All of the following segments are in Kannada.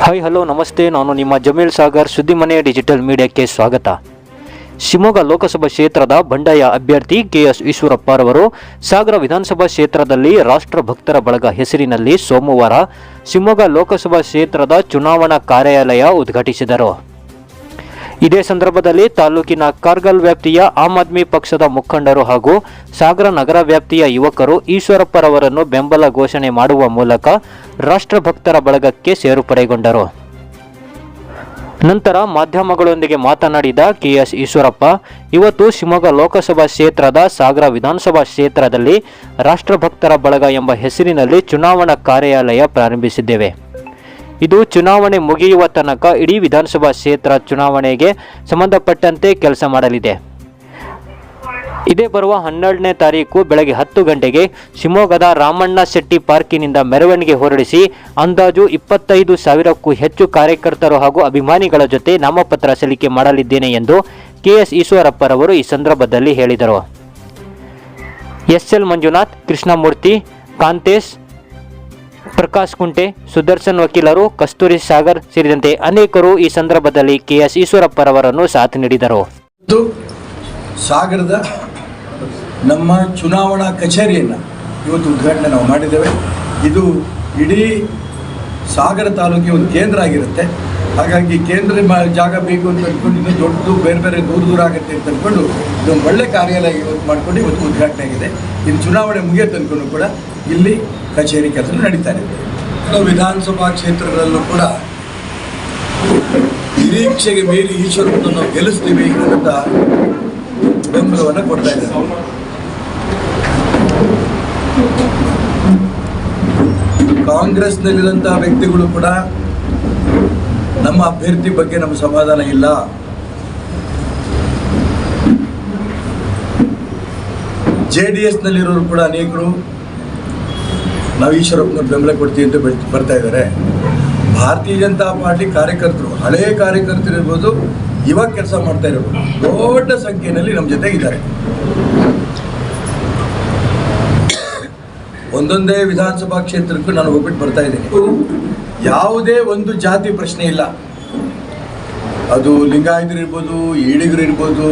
ಹಾಯ್ ಹಲೋ ನಮಸ್ತೆ. ನಾನು ನಿಮ್ಮ ಜಮೀಲ್ ಸಾಗರ್ ಸುದ್ದಿ ಮನೆ ಡಿಜಿಟಲ್ ಮೀಡಿಯಾಕ್ಕೆ ಸ್ವಾಗತ. ಶಿವಮೊಗ್ಗ ಲೋಕಸಭಾ ಕ್ಷೇತ್ರದ ಬಂಡಾಯ ಅಭ್ಯರ್ಥಿ ಕೆಎಸ್ ಈಶ್ವರಪ್ಪರವರು ಸಾಗರ ವಿಧಾನಸಭಾ ಕ್ಷೇತ್ರದಲ್ಲಿ ರಾಷ್ಟ್ರ ಭಕ್ತರ ಬಳಗ ಹೆಸರಿನಲ್ಲಿ ಸೋಮವಾರ ಶಿವಮೊಗ್ಗ ಲೋಕಸಭಾ ಕ್ಷೇತ್ರದ ಚುನಾವಣಾ ಕಾರ್ಯಾಲಯ ಉದ್ಘಾಟಿಸಿದರು. ಇದೇ ಸಂದರ್ಭದಲ್ಲಿ ತಾಲೂಕಿನ ಕಾರ್ಗಲ್ ವ್ಯಾಪ್ತಿಯ ಆಮ್ ಆದ್ಮಿ ಪಕ್ಷದ ಮುಖಂಡರು ಹಾಗೂ ಸಾಗರ ನಗರ ವ್ಯಾಪ್ತಿಯ ಯುವಕರು ಈಶ್ವರಪ್ಪರವರನ್ನು ಬೆಂಬಲ ಘೋಷಣೆ ಮಾಡುವ ಮೂಲಕ ರಾಷ್ಟ್ರಭಕ್ತರ ಬಳಗಕ್ಕೆ ಸೇರ್ಪಡೆಗೊಂಡರು ನಂತರ ಮಾಧ್ಯಮಗಳೊಂದಿಗೆ ಮಾತನಾಡಿದ ಕೆಎಸ್ ಈಶ್ವರಪ್ಪ, ಇವತ್ತು ಶಿವಮೊಗ್ಗ ಲೋಕಸಭಾ ಕ್ಷೇತ್ರದ ಸಾಗರ ವಿಧಾನಸಭಾ ಕ್ಷೇತ್ರದಲ್ಲಿ ರಾಷ್ಟ್ರಭಕ್ತರ ಬಳಗ ಎಂಬ ಹೆಸರಿನಲ್ಲಿ ಚುನಾವಣಾ ಕಾರ್ಯಾಲಯ ಪ್ರಾರಂಭಿಸಿದ್ದೇವೆ. ಇದು ಚುನಾವಣೆ ಮುಗಿಯುವ ತನಕ ಇಡೀ ವಿಧಾನಸಭಾ ಕ್ಷೇತ್ರ ಚುನಾವಣೆಗೆ ಸಂಬಂಧಪಟ್ಟಂತೆ ಕೆಲಸ ಮಾಡಲಿದೆ. ಇದೇ ಬರುವ ಹನ್ನೆರಡನೇ ತಾರೀಕು ಬೆಳಗ್ಗೆ ಹತ್ತು ಗಂಟೆಗೆ ಶಿವಮೊಗ್ಗದ ರಾಮಣ್ಣ ಶೆಟ್ಟಿ ಪಾರ್ಕಿನಿಂದ ಮೆರವಣಿಗೆ ಹೊರಡಿಸಿ ಅಂದಾಜು ಇಪ್ಪತ್ತೈದು ಸಾವಿರಕ್ಕೂ ಹೆಚ್ಚು ಕಾರ್ಯಕರ್ತರು ಹಾಗೂ ಅಭಿಮಾನಿಗಳ ಜೊತೆ ನಾಮಪತ್ರ ಸಲ್ಲಿಕೆ ಮಾಡಲಿದ್ದೇನೆ ಎಂದು ಕೆಎಸ್ ಈಶ್ವರಪ್ಪರವರು ಈ ಸಂದರ್ಭದಲ್ಲಿ ಹೇಳಿದರು. ಎಸ್ಎಲ್ ಮಂಜುನಾಥ್, ಕೃಷ್ಣಮೂರ್ತಿ, ಕಾಂತೇಶ್ ಪ್ರಕಾಶ್ ಕುಂಟೆ, ಸುದರ್ಶನ್ ವಕೀಲರು, ಕಸ್ತೂರಿ ಸಾಗರ್ ಸೇರಿದಂತೆ ಅನೇಕರು ಈ ಸಂದರ್ಭದಲ್ಲಿ ಕೆಎಸ್ ಈಶ್ವರಪ್ಪರವರನ್ನು ಸಾಥ್ ನೀಡಿದರು. ಸಾಗರದ ನಮ್ಮ ಚುನಾವಣಾ ಕಚೇರಿಯನ್ನು ಇವತ್ತು ಉದ್ಘಾಟನೆ ನಾವು ಮಾಡಿದ್ದೇವೆ. ಇದು ಇಡೀ ಸಾಗರ ತಾಲೂಕಿಗೆ ಒಂದು ಕೇಂದ್ರ ಆಗಿರುತ್ತೆ. ಹಾಗಾಗಿ ಕೇಂದ್ರ ಜಾಗ ಬೇಕು ಅಂತ ಅಂದ್ಕೊಂಡು ಇನ್ನೂ ದೊಡ್ಡದು, ಬೇರೆ ಬೇರೆ ದೂರ ದೂರ ಆಗುತ್ತೆ ಅಂತ ಅಂದ್ಕೊಂಡು ಇದೊಂದು ಒಳ್ಳೆ ಕಾರ್ಯಾಲಯ ಇವತ್ತು ಮಾಡ್ಕೊಂಡು ಇವತ್ತು ಉದ್ಘಾಟನೆ ಆಗಿದೆ. ಇನ್ನು ಚುನಾವಣೆ ಮುಗಿಯುತ್ತೆ ಅಂದ್ಕೊಂಡು ಕೂಡ ಇಲ್ಲಿ ಕಚೇರಿ ಕೆಲಸ ನಡೀತಾ ಇದೆ. ವಿಧಾನಸಭಾ ಕ್ಷೇತ್ರಗಳಲ್ಲೂ ಕೂಡ ನಿರೀಕ್ಷೆಗೆ ಮೀರಿ ಈಶ್ವರನ್ನು ನಾವು ಗೆಲ್ಲಿಸ್ತೀವಿ ಅಂತ ಬೆಂಬಲವನ್ನು ಕೊಡ್ತಾ ಇದ್ದಾರೆ. ಕಾಂಗ್ರೆಸ್ನಲ್ಲಿರುವಂತಹ ವ್ಯಕ್ತಿಗಳು ಕೂಡ ನಮ್ಮ ಅಭ್ಯರ್ಥಿ ಬಗ್ಗೆ ನಮ್ಮ ಸಮಾಧಾನ ಇಲ್ಲ. ಜೆ ಡಿ ಎಸ್ನಲ್ಲಿರೋರು ಕೂಡ ಅನೇಕರು ನಾವು ಈಶ್ವರಪ್ಪನ ಬೆಂಬಲ ಕೊಡ್ತೀವಿ ಅಂತ ಬರ್ತಾ ಇದ್ದಾರೆ. ಭಾರತೀಯ ಜನತಾ ಪಾರ್ಟಿ ಕಾರ್ಯಕರ್ತರು ಹಳೆಯ ಕಾರ್ಯಕರ್ತರು ಇರ್ಬೋದು, ಇವಾಗ ಕೆಲಸ ಮಾಡ್ತಾ ಇರ್ಬೋದು ದೊಡ್ಡ ಸಂಖ್ಯೆಯಲ್ಲಿ ನಮ್ಮ ಜೊತೆಗಿದ್ದಾರೆ ಒಂದೊಂದೇ ವಿಧಾನಸಭಾ ಕ್ಷೇತ್ರಕ್ಕೂ ನಾನು ಹೋಗ್ಬಿಟ್ಟು ಬರ್ತಾ ಇದ್ದೀನಿ. ಯಾವುದೇ ಒಂದು ಜಾತಿ ಪ್ರಶ್ನೆ ಇಲ್ಲ. ಅದು ಲಿಂಗಾಯತರು ಇರ್ಬೋದು, ಈಡಿಗರು ಇರ್ಬೋದು,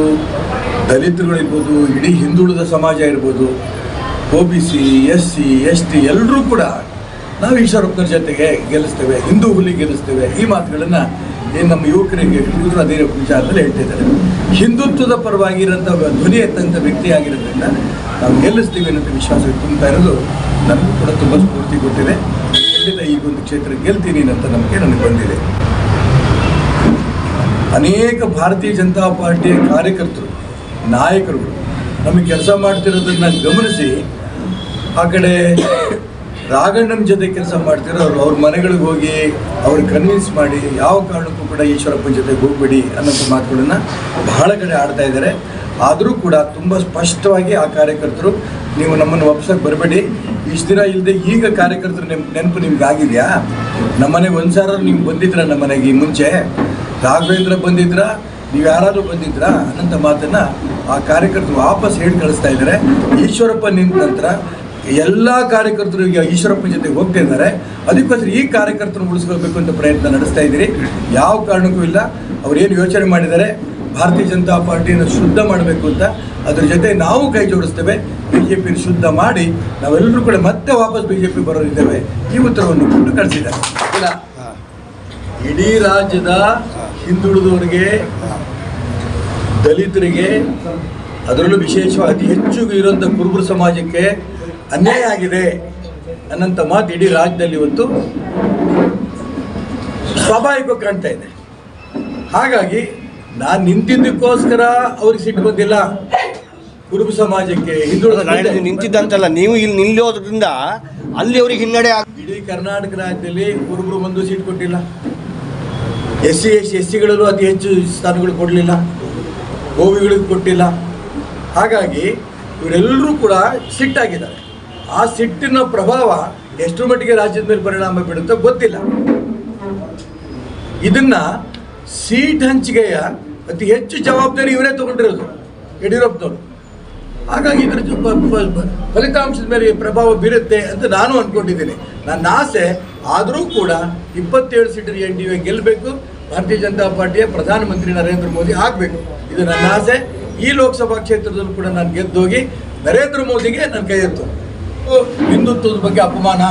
ದಲಿತರುಗಳು ಇರ್ಬೋದು, ಇಡೀ ಹಿಂದುಳಿದ ಸಮಾಜ ಇರ್ಬೋದು, O B C, S C, S T ಎಲ್ಲರೂ ಕೂಡ ನಾವು ಈಶ್ವರಪ್ಪನ ಜೊತೆಗೆ ಗೆಲ್ಲಿಸ್ತೇವೆ, ಹಿಂದೂ ಹುಲಿ ಗೆಲ್ಲಿಸ್ತೇವೆ. ಈ ಮಾತುಗಳನ್ನು ಏನು ನಮ್ಮ ಯುವಕರಿಗೆ ಹುಡುಗರು ಅದೇ ವಿಚಾರದಲ್ಲಿ ಹೇಳ್ತಿದ್ದಾರೆ ಹಿಂದುತ್ವದ ಪರವಾಗಿರೋಂಥ ಧ್ವನಿ ಎತ್ತಂಥ ವ್ಯಕ್ತಿಯಾಗಿರೋದ್ರಿಂದ ನಾವು ಗೆಲ್ಲಿಸ್ತೀವಿ ಅನ್ನೋ ವಿಶ್ವಾಸ ತುಂಬ್ತಾ ಇರೋದು ನಮಗೂ ಕೂಡ ತುಂಬ ಸ್ಫೂರ್ತಿ ಕೊಟ್ಟಿದೆ. ಖಂಡಿತ ಈ ಒಂದು ಕ್ಷೇತ್ರ ಗೆಲ್ತೀನಿ ಅಂತ ನಮಗೆ ನನಗೆ ಬಂದಿದೆ. ಅನೇಕ ಭಾರತೀಯ ಜನತಾ ಪಾರ್ಟಿಯ ಕಾರ್ಯಕರ್ತರು ನಾಯಕರು ನಮಗೆ ಕೆಲಸ ಮಾಡ್ತಿರೋದನ್ನ ಗಮನಿಸಿ ಆ ಕಡೆ ರಾಘಣ್ಣನ ಜೊತೆ ಕೆಲಸ ಮಾಡ್ತಿರೋರು ಅವ್ರ ಮನೆಗಳಿಗೆ ಹೋಗಿ ಅವ್ರಿಗೆ ಕನ್ವಿನ್ಸ್ ಮಾಡಿ ಯಾವ ಕಾರಣಕ್ಕೂ ಕೂಡ ಈಶ್ವರಪ್ಪನ ಜೊತೆಗೆ ಹೋಗ್ಬೇಡಿ ಅನ್ನೋಂಥ ಮಾತುಗಳನ್ನು ಬಹಳ ಕಡೆ ಆಡ್ತಾ ಇದ್ದಾರೆ. ಆದರೂ ಕೂಡ ತುಂಬ ಸ್ಪಷ್ಟವಾಗಿ ಆ ಕಾರ್ಯಕರ್ತರು ನೀವು ನಮ್ಮನ್ನು ಒಪ್ಸಕ್ಕೆ ಬರಬೇಡಿ. ಇಷ್ಟು ದಿನ ಇಲ್ಲದೆ ಈಗ ಕಾರ್ಯಕರ್ತರು ನೆನ್ ನೆನಪು ನಿಮ್ಗೆ ಆಗಿದೆಯಾ ನಮ್ಮನೆಗೆ ಒಂದು ಸಾರ ನೀವು ಬಂದಿದ್ರ ನಮ್ಮನೆಗೆ ಮುಂಚೆ. ರಾಘವೇಂದ್ರ ಬಂದಿದ್ರ, ನೀವು ಯಾರಾದರೂ ಬಂದಿದ್ರಾ ಅನ್ನೋಂಥ ಮಾತನ್ನು ಆ ಕಾರ್ಯಕರ್ತರು ವಾಪಸ್ ಹೇಳಿ ಕಳಿಸ್ತಾ ಇದ್ದಾರೆ ಈಶ್ವರಪ್ಪ ನಿಂತ ನಂತರ ಎಲ್ಲ ಕಾರ್ಯಕರ್ತರು ಈಗ ಈಶ್ವರಪ್ಪನ ಜೊತೆ ಹೋಗ್ತಾ ಇದ್ದಾರೆ. ಅದಕ್ಕೋಸ್ಕರ ಈ ಕಾರ್ಯಕರ್ತರು ಉಳಿಸ್ಕೊಳ್ಬೇಕು ಅಂತ ಪ್ರಯತ್ನ ನಡೆಸ್ತಾ ಇದ್ದೀರಿ. ಯಾವ ಕಾರಣಕ್ಕೂ ಇಲ್ಲ. ಅವ್ರು ಏನು ಯೋಚನೆ ಮಾಡಿದ್ದಾರೆ? ಭಾರತೀಯ ಜನತಾ ಪಾರ್ಟಿಯನ್ನು ಶುದ್ಧ ಮಾಡಬೇಕು ಅಂತ ಅದ್ರ ಜೊತೆ ನಾವು ಕೈ ಜೋಡಿಸ್ತೇವೆ. ಬಿ ಜೆ ಪಿ ಶುದ್ಧ ಮಾಡಿ ನಾವೆಲ್ಲರೂ ಕೂಡ ಮತ್ತೆ ವಾಪಸ್ ಬಿ ಜೆ ಪಿ ಬರೋರಿದ್ದೇವೆ. ಈ ಉತ್ತರವನ್ನು ಕೊಟ್ಟು ಕಳಿಸಿದ್ದಾರೆ. ಇಡೀ ರಾಜ್ಯದ ಹಿಂದುಳಿದವರಿಗೆ ದಲಿತರಿಗೆ ಅದರಲ್ಲೂ ವಿಶೇಷವಾಗಿ ಅತಿ ಹೆಚ್ಚು ಇರುವಂಥ ಕುರುಬರ ಸಮಾಜಕ್ಕೆ ಅನ್ಯಾಯ ಆಗಿದೆ ಅನ್ನಂಥ ಮಾತು ಇಡೀ ರಾಜ್ಯದಲ್ಲಿ ಇವತ್ತು ಸ್ವಾಭಾವಿಕ ಕಾಣ್ತಾ ಇದೆ. ಹಾಗಾಗಿ ನಾನು ನಿಂತಿದ್ದಕ್ಕೋಸ್ಕರ ಅವ್ರಿಗೆ ಸಿಟ್ಟು ಬಂದಿಲ್ಲ. ಕುರುಬ ಸಮಾಜಕ್ಕೆ ಹಿಂದುಳಿದ ನಿಂತಿದ್ದಂತಲ್ಲ ನೀವು ಇಲ್ಲಿ ನಿಲ್ಲೋದ್ರಿಂದ ಅಲ್ಲಿ ಅವ್ರಿಗೆ ಹಿನ್ನಡೆ ಆಗ ಇಡೀ ಕರ್ನಾಟಕ ರಾಜ್ಯದಲ್ಲಿ ಕುರುಬರು ಒಂದು ಸೀಟ್ ಕೊಟ್ಟಿಲ್ಲ. ಎಸ್ ಸಿ ಎಸ್ ಎಸ್ ಸಿಗಳಲ್ಲೂ ಅತಿ ಹೆಚ್ಚು ಸ್ಥಾನಗಳು ಕೊಡಲಿಲ್ಲ. ಗೋವಿಗಳಿಗೆ ಕೊಟ್ಟಿಲ್ಲ. ಹಾಗಾಗಿ ಇವರೆಲ್ಲರೂ ಕೂಡ ಸಿಟ್ಟಾಗಿದ್ದಾರೆ. ಆ ಸಿಟ್ಟಿನ ಪ್ರಭಾವ ಎಷ್ಟರ ಮಟ್ಟಿಗೆ ರಾಜ್ಯದ ಮೇಲೆ ಪರಿಣಾಮ ಬೀಳುತ್ತೋ ಗೊತ್ತಿಲ್ಲ. ಇದನ್ನ ಸೀಟ್ ಹಂಚಿಕೆಯ ಅತಿ ಹೆಚ್ಚು ಜವಾಬ್ದಾರಿ ಇವರೇ ತಗೊಂಡಿರೋದು ಯಡಿಯೂರಪ್ಪನವರು. ಹಾಗಾಗಿ ಇದರ ಫಲಿತಾಂಶದ ಮೇಲೆ ಪ್ರಭಾವ ಬೀರುತ್ತೆ ಅಂತ ನಾನು ಅನ್ಕೊಂಡಿದ್ದೀನಿ. ನನ್ನ ಆಸೆ ಆದರೂ ಕೂಡ ಇಪ್ಪತ್ತೇಳು ಸೀಟಿನ ಎನ್ ಡಿ ಎ ಗೆಲ್ಲಬೇಕು ಭಾರತೀಯ ಜನತಾ ಪಾರ್ಟಿಯ ಪ್ರಧಾನಮಂತ್ರಿ ನರೇಂದ್ರ ಮೋದಿ ಆಗಬೇಕು. ಇದು ನನ್ನ ಆಸೆ. ಈ ಲೋಕಸಭಾ ಕ್ಷೇತ್ರದಲ್ಲೂ ಕೂಡ ನಾನು ಗೆದ್ದೋಗಿ ನರೇಂದ್ರ ಮೋದಿಗೆ ನನ್ನ ಕೈ ಎತ್ತು. ಹಿಂದುತ್ವದ ಬಗ್ಗೆ ಅಪಮಾನ.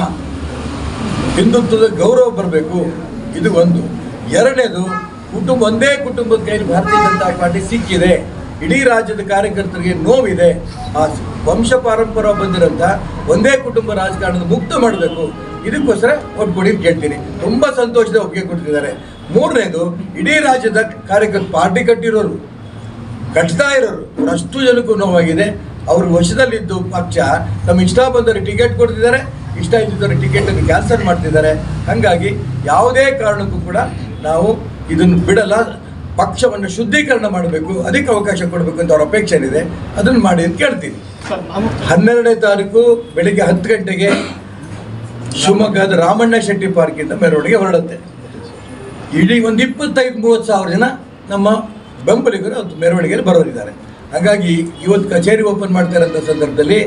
ಹಿಂದುತ್ವದ ಗೌರವ ಬರಬೇಕು. ಇದು ಒಂದು. ಎರಡನೇದು ಕುಟುಂಬ, ಒಂದೇ ಕುಟುಂಬದ ಕೈಯಲ್ಲಿ ಭಾರತೀಯ ಜನತಾ ಪಾರ್ಟಿ ಸಿಕ್ಕಿದೆ. ಇಡೀ ರಾಜ್ಯದ ಕಾರ್ಯಕರ್ತರಿಗೆ ನೋವಿದೆ. ಆ ವಂಶ ಪಾರಂಪರ ಬಂದಿರೋಂಥ ಒಂದೇ ಕುಟುಂಬ ರಾಜಕಾರಣದ ಮುಕ್ತ ಮಾಡಬೇಕು. ಇದಕ್ಕೋಸ್ಕರ ಒಟ್ಕೊಡಿ ಕೇಳ್ತೀನಿ ತುಂಬ ಸಂತೋಷದ ಒಪ್ಪಿಗೆ ಕೊಡ್ತಿದ್ದಾರೆ ಮೂರನೇದು, ಇಡೀ ರಾಜ್ಯದ ಕಾರ್ಯಕರ್ತ ಪಾರ್ಟಿ ಕಟ್ಟಿರೋರು, ಕಟ್ತಾ ಇರೋರು ಅಷ್ಟು ಜನಕ್ಕೂ ನೋವಾಗಿದೆ. ಅವ್ರ ವಶದಲ್ಲಿದ್ದು ಪಕ್ಷ ನಮ್ಮ ಇಷ್ಟ ಬಂದವರಿಗೆ ಟಿಕೆಟ್ ಕೊಡ್ತಿದ್ದಾರೆ. ಇಷ್ಟ ಇದ್ದಿದ್ದವ್ರಿಗೆ ಟಿಕೆಟನ್ನು ಕ್ಯಾನ್ಸಲ್ ಮಾಡ್ತಿದ್ದಾರೆ. ಹಾಗಾಗಿ ಯಾವುದೇ ಕಾರಣಕ್ಕೂ ಕೂಡ ನಾವು ಇದನ್ನು ಬಿಡಲ್ಲ, ಪಕ್ಷವನ್ನು ಶುದ್ಧೀಕರಣ ಮಾಡಬೇಕು, ಅದಕ್ಕೆ ಅವಕಾಶ ಕೊಡಬೇಕು ಅಂತ ಅವ್ರ ಅಪೇಕ್ಷೆ ಏನಿದೆ, ಅದನ್ನು ಮಾಡಿ ಅಂತ ಕೇಳ್ತೀನಿ. ಹನ್ನೆರಡನೇ ತಾರೀಕು ಬೆಳಿಗ್ಗೆ ಹತ್ತು ಗಂಟೆಗೆ ಶಿವಮೊಗ್ಗದ ರಾಮಣ್ಣ ಶೆಟ್ಟಿ ಪಾರ್ಕಿಂದ ಮೆರವಣಿಗೆ ಹೊರಡುತ್ತೆ. ಇಡೀ ಒಂದು ಇಪ್ಪತ್ತೈದು, ಮೂವತ್ತು ಸಾವಿರ ಜನ ನಮ್ಮ ಬೆಂಬಲಿಗರು ಅದು ಮೆರವಣಿಗೆಯಲ್ಲಿ ಬರೋರಿದ್ದಾರೆ. ಹಾಗಾಗಿ ಇವತ್ತು ಕಚೇರಿ ಓಪನ್ ಮಾಡ್ತಾ ಇರೋಂಥ ಸಂದರ್ಭದಲ್ಲಿ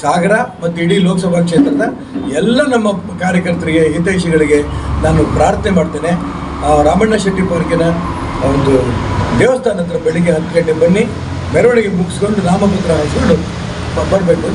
ಸಾಗರ ಮತ್ತು ಇಡೀ ಲೋಕಸಭಾ ಕ್ಷೇತ್ರದ ಎಲ್ಲ ನಮ್ಮ ಕಾರ್ಯಕರ್ತರಿಗೆ, ಹಿತೈಷಿಗಳಿಗೆ ನಾನು ಪ್ರಾರ್ಥನೆ ಮಾಡ್ತೇನೆ. ರಾಮಣ್ಣ ಶೆಟ್ಟಿ ಪಾರ್ಕಿನ ಒಂದು ದೇವಸ್ಥಾನ ಹತ್ರ ಬೆಳಿಗ್ಗೆ ಹತ್ತು ಗಂಟೆ ಬನ್ನಿ, ಮೆರವಣಿಗೆ ಮುಗಿಸ್ಕೊಂಡು ನಾಮಪತ್ರ ಹಾಕಿಕೊಂಡು ಬರಬೇಕು